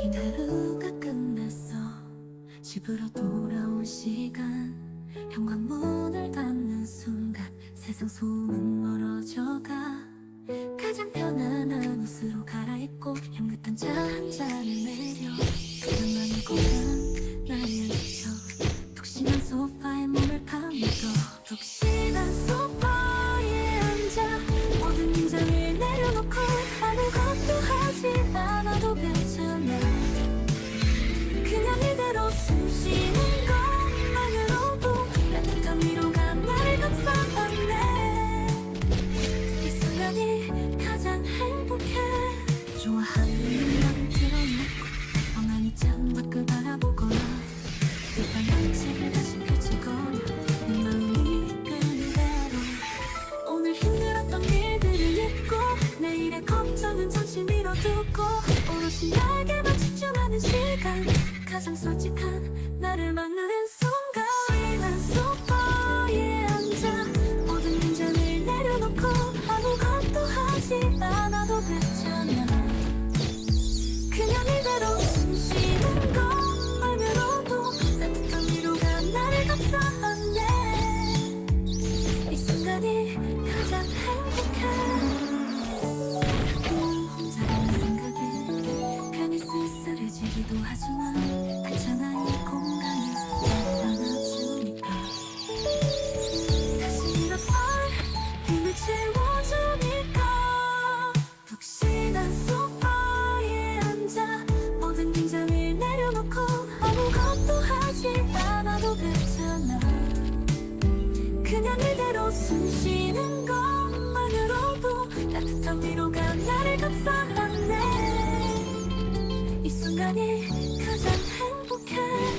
긴 하루가 끝났어. 집으로 돌아온 시간. 현관문을 닫는 순간 세상 소문 멀어져가. 가장 편안한 옷으로 갈아입고 향긋한 차 한 잔을 내려. 그만의 고향 나의 두고 오롯이 나에게만 집중하는 시간. 가장 솔직한 나를 만나는 순간이 가장 행복해.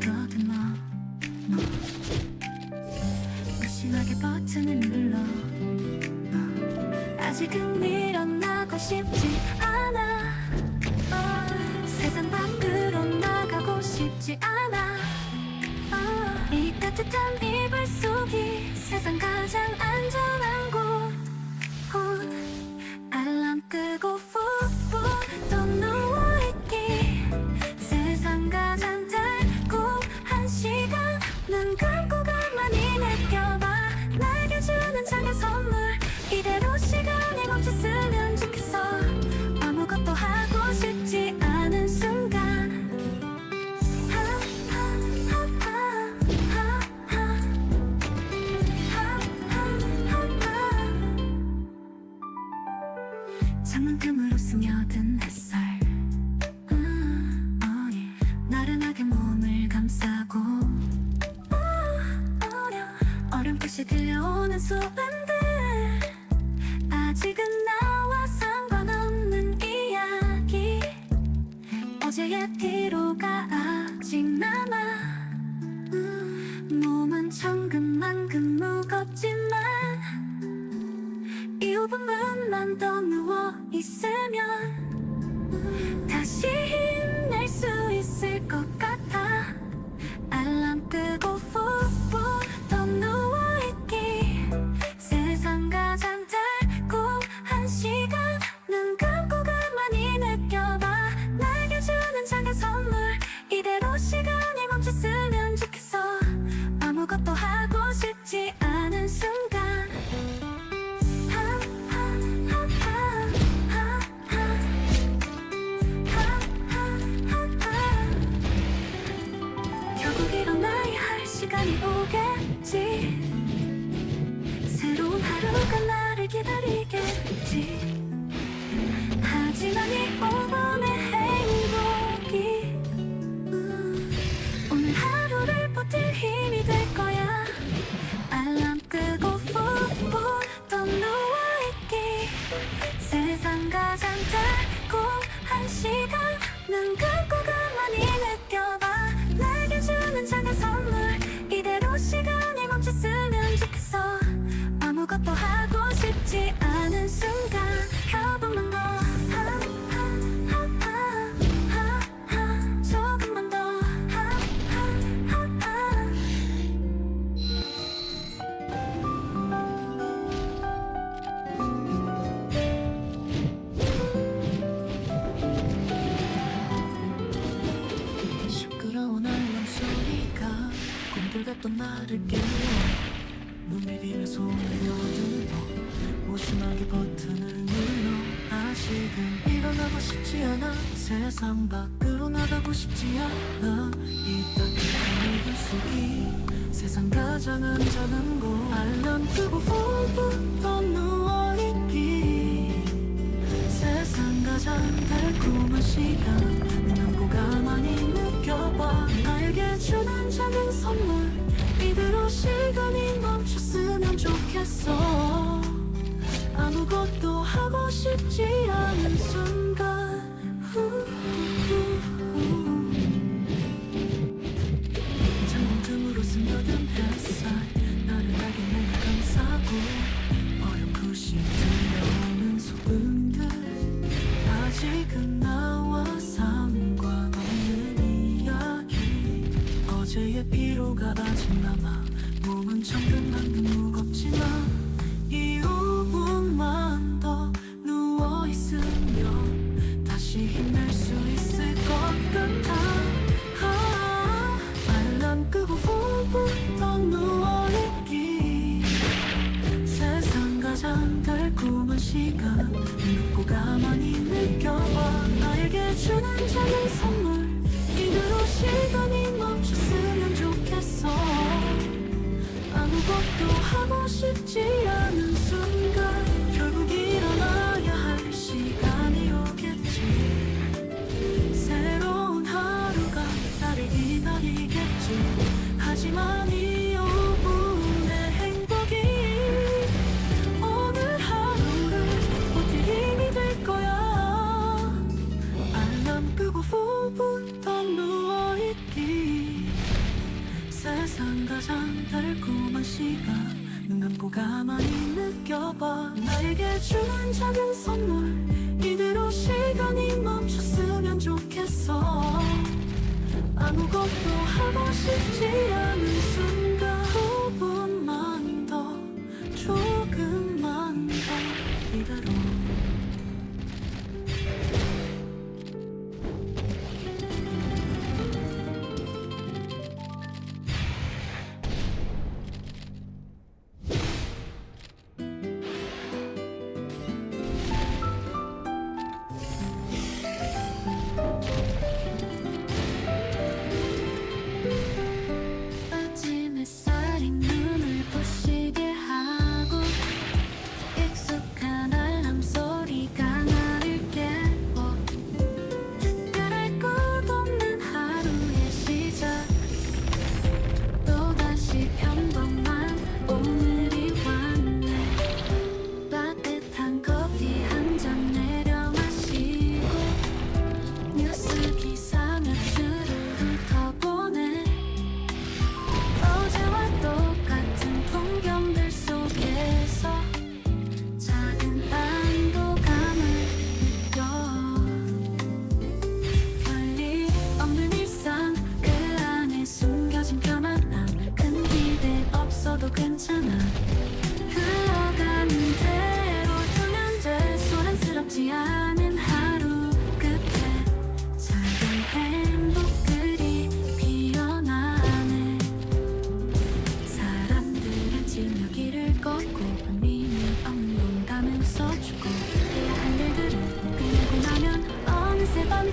더듬어 너. 무심하게 버튼을 눌러. 아직은 일어나고 싶지 않아. 어. 세상 밖으로 나가고 싶지 않아. 어. 이 따뜻한 따뜻하게 몸을 감싸고 아, 어렴풋이 들려오는 수백 어떤 나를 깨워 눈비비며 손을 넣어들어 무심하게 버튼을 눌러. 아직은 일어나고 싶지 않아. 세상 밖으로 나가고 싶지 않아. 이 따뜻한 이불 속이 세상 가장 안전한 곳 알람 끄고 훌부터 누워있기. 세상 가장 달콤 시간이 멈췄으면 좋겠어. 아무것도 하고 싶지 않은 순간. 창문 틈으로 스며든 햇살. 나른하게 몸을 감싸고 어렴풋이 들려오는 소음들. 아직은 나와 상관없는 이야기. 어제의 피로가 아직 남아 정근만큼 무겁지만 것도 하고 싶지 않은 순간. 가만히 느껴봐. 나에게 주는 작은 선물. 이대로 시간이 멈췄으면 좋겠어. 아무것도 하고 싶지 않아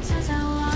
찾아와.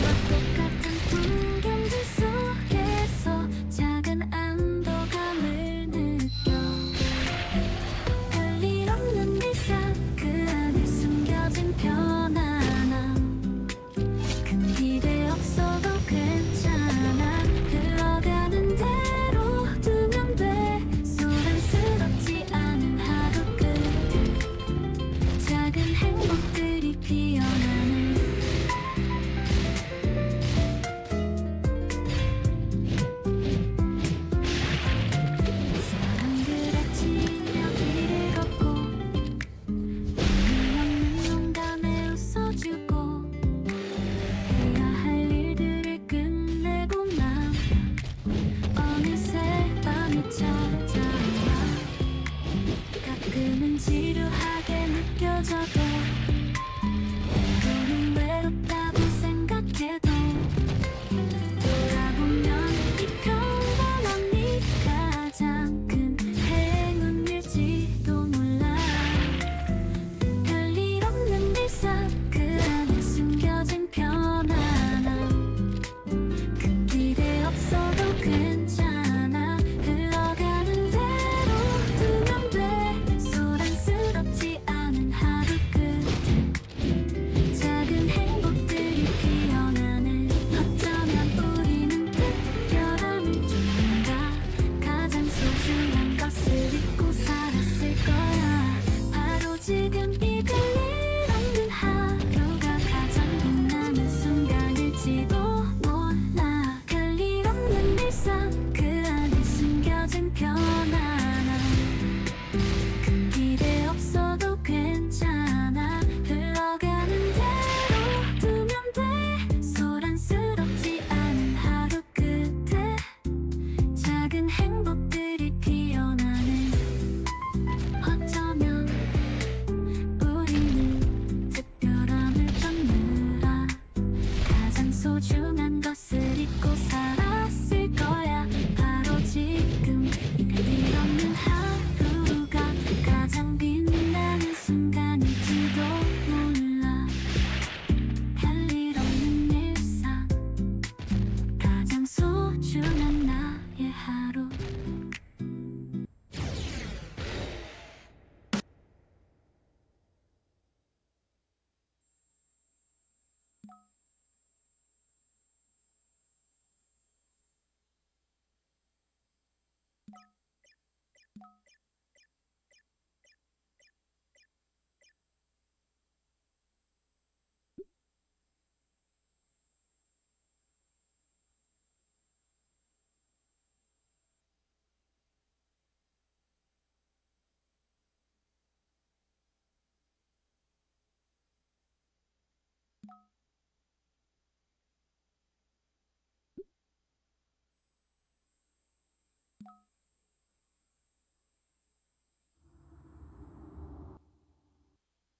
Got them through.